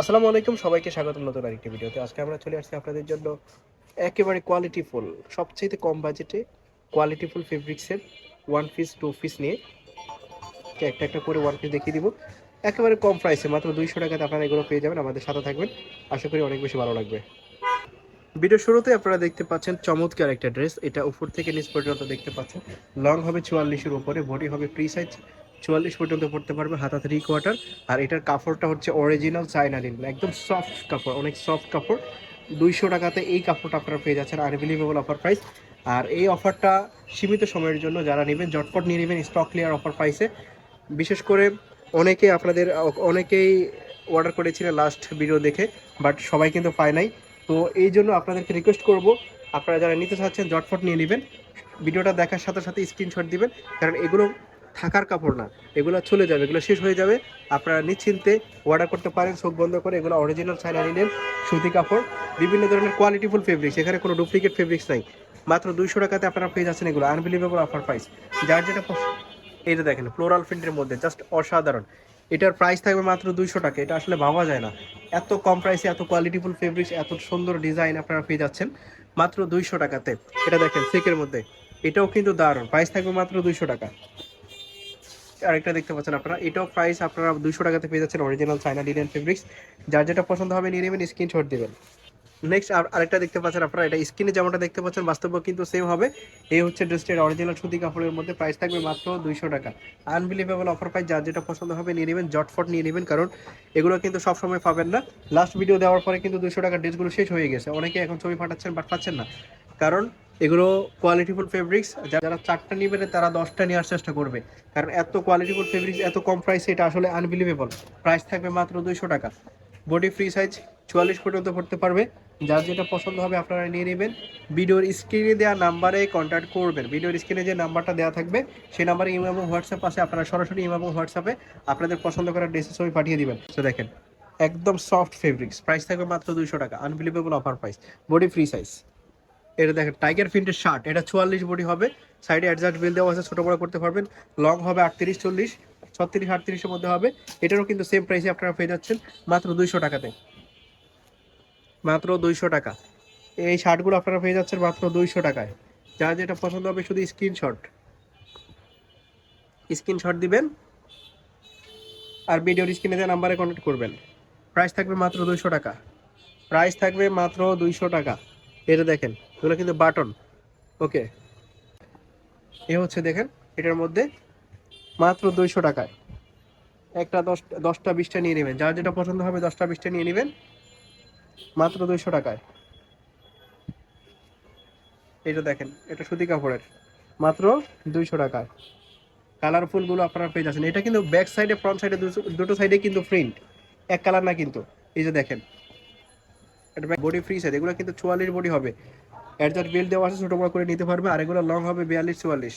আসসালামু আলাইকুম, সবাইকে স্বাগতম নতুন আরেকটি ভিডিওতে। আজকে আমরা চলে আসছি আপনাদের জন্য একেবারে কোয়ালিটি ফুল সবচেয়ে কম বাজেটে কোয়ালিটি ফুল ফেব্রিক্সের ওয়ান পিস টু পিস নিয়ে। একটা একটা করে ওয়ান পিস দেখিয়ে দিব। একেবারে কম প্রাইসে মাত্র দুইশো টাকাতে আপনারা এগুলো পেয়ে যাবেন, আমাদের সাথে থাকবেন। আশা করি অনেক বেশি ভালো লাগবে। ভিডিও শুরুতে আপনারা দেখতে পাচ্ছেন চমৎকার একটা ড্রেস এটা উপর থেকে নিচ পর্যন্ত দেখতে পাচ্ছেন। লং হবে চুয়াল্লিশের উপরে বডি হবে প্রি সাইজ চুয়াল্লিশ পর্যন্ত পড়তে পারবে হাতা থ্রি কোয়ার্টার আর এটার কাপড়টা হচ্ছে অরিজিনাল চাইনা লিন একদম সফট কাপড়, অনেক সফট কাপড়। দুইশো টাকাতে এই কাপড়টা আপনারা পেয়ে যাচ্ছেন আনবিলিভেবল অফার প্রাইস আর এই অফারটা সীমিত সময়ের জন্য যারা নেবেন জটপট নিয়ে নেবেন স্টক ক্লিয়ার অফার প্রাইসে বিশেষ করে অনেকে আপনাদের, অনেকেই অর্ডার করেছিলেন লাস্ট ভিডিও দেখে বাট সবাই কিন্তু পায় নাই। তো এই জন্য আপনাদেরকে রিকোয়েস্ট করব, আপনারা যারা নিতে চাচ্ছেন জটফট নিয়ে নেবেন। ভিডিওটা দেখার সাথে সাথে স্ক্রিনশট দিবেন, কারণ এগুলো থাকার কাপড় না, এগুলো চলে যাবে, এগুলো শেষ হয়ে যাবে। আপনারা নিশ্চিন্তে অর্ডার করতে পারেন, চোখ বন্ধ করে এগুলো অরিজিনাল চাইনা নিলেন সুতি কাপড়, বিভিন্ন ধরনের কোয়ালিটিফুল ফেব্রিক্স এখানে কোনো ডুপ্লিকেট ফেব্রিক্স নাই। মাত্র দুইশো টাকাতে আপনারা পেয়ে যাচ্ছেন এগুলো আনবিলিভেবল অফার প্রাইস যার যেটা এইটা দেখেন ফ্লোরাল প্রিন্টের মধ্যে জাস্ট অসাধারণ। এটার প্রাইস থাকবে মাত্র দুইশো টাকা, এটা আসলে ভাবা যায় না। এত কম প্রাইসে এত কোয়ালিটিফুল ফেব্রিক্স এত সুন্দর ডিজাইন আপনারা পেয়ে যাচ্ছেন, মাত্র দুইশো টাকাতে। এটা দেখেন সিকের মধ্যে। এটাও কিন্তু দারুণ প্রাইস থাকবে মাত্র দুইশো টাকা। আরেকটা দেখতে পাচ্ছেন আপনারা। এটাও প্রাইস আপনারা দুশো টাকাতে পেয়ে যাচ্ছেন অরিজিনাল চাইনা লিনেন ফেব্রিক্স যার যেটা পছন্দ হবে নিয়ে নেবেন স্ক্রিনশট দেবেন। নেক্সট আর আরেকটা দেখতে পাচ্ছেন আপনারা, এটা স্ক্রিনে যেমনটা দেখতে পাচ্ছেন বাস্তবে কিন্তু সেম হবে। এই হচ্ছে ড্রেসটির অরিজিনাল সুতি কাপড়ের মধ্যে প্রাইস থাকবে মাত্র দুইশো টাকা। আনবিলিভেবল অফার প্রাইস যার যেটা পছন্দ হবে নিয়ে নেবেন জটফট নিয়ে নেবেন, কারণ এগুলো কিন্তু সবসময় পাবেন না। লাস্ট ভিডিও দেওয়ার পরে কিন্তু দুশো টাকার ড্রেসগুলো শেষ হয়ে গেছে। অনেকে এখন ছবি পাঠাচ্ছেন বাট পাচ্ছেন না। কারণ এগুলো কোয়ালিটিফুল ফেব্রিক্স যারা চারটা নিবেন তারা দশটা নেওয়ার চেষ্টা করবে। কারণ এত কোয়ালিটিফুল ফেব্রিক্স এত কম প্রাইসে এটা আসলে আনবিলিভেবল প্রাইস থাকবে মাত্র দুইশো টাকা। বডি ফ্রি সাইজ চুয়াল্লিশ পর্যন্ত পড়তে পারবে। যার যেটা পছন্দ হবে, আপনারা নিয়ে নেবেন। ভিডিওর স্ক্রিনে দেওয়া নাম্বারে কন্ট্যাক্ট করবেন। ভিডিওর স্ক্রিনে যে নাম্বারটা দেওয়া থাকবে সেই নাম্বারে ইমেল এবং হোয়াটসঅ্যাপ আছে। আপনারা সরাসরি ইমেল এবং হোয়াটসঅ্যাপে আপনাদের পছন্দ করা ড্রেসের ছবি পাঠিয়ে দিবেন। তো দেখেন, একদম সফট ফেব্রিক্স প্রাইস থাকবে মাত্র দুইশো টাকা। Unbelievable offer price body free size এটা দেখেন টাইগার প্রিন্টের শার্ট এটা চুয়াল্লিশ বডি হবে সাইডে অ্যাডজাস্ট বিল দেওয়া আছে, ছোটো বড় করতে পারবেন। লং হবে আটত্রিশ, চল্লিশ, ছত্রিশ আটত্রিশের মধ্যে হবে। এটারও কিন্তু সেম প্রাইসে আপনারা পেয়ে যাচ্ছেন, মাত্র দুইশো টাকাতে। মাত্র দুইশো টাকা। এই শার্টগুলো আপনারা পেয়ে যাচ্ছেন মাত্র দুইশো টাকায়। যার যেটা পছন্দ হবে শুধু স্ক্রিনশট স্ক্রিনশট দিবেন, আর ভিডিওর স্ক্রিনে দেওয়া নাম্বারে কন্ট্যাক্ট করবেন। প্রাইস থাকবে মাত্র দুইশো টাকা। প্রাইস থাকবে মাত্র দুইশো টাকা। এটা দেখেন, এগুলো কিন্তু বাটন। ওকে। এ হচ্ছে দেখেন, এটার মধ্যে মাত্র দুইশো টাকায়। একটা দশ, দশটা, বিশটা নিয়ে নেবেন। যার যেটা পছন্দ হবে দশটা, বিশটা নিয়ে নেবেন। মাত্র দুইশো টাকায়। এটা দেখেন, এটা সুতি কাপড়ের। মাত্র দুইশো টাকায়। কালারফুলগুলো আপনারা পেয়ে যাচ্ছেন। এটা কিন্তু ব্যাক সাইডে, ফ্রন্ট সাইডে দুটো সাইডে কিন্তু প্রিন্ট। এক কালার না কিন্তু। এই যে দেখেন এটা বডি ফ্রি সাইজ এগুলো কিন্তু চুয়াল্লিশ বডি হবে। অ্যাডজাস্ট বেল্ট দেওয়া আছে, ছোটো বড় করে নিতে পারবে। আর এগুলো লং হবে বিয়াল্লিশ, চুয়াল্লিশ।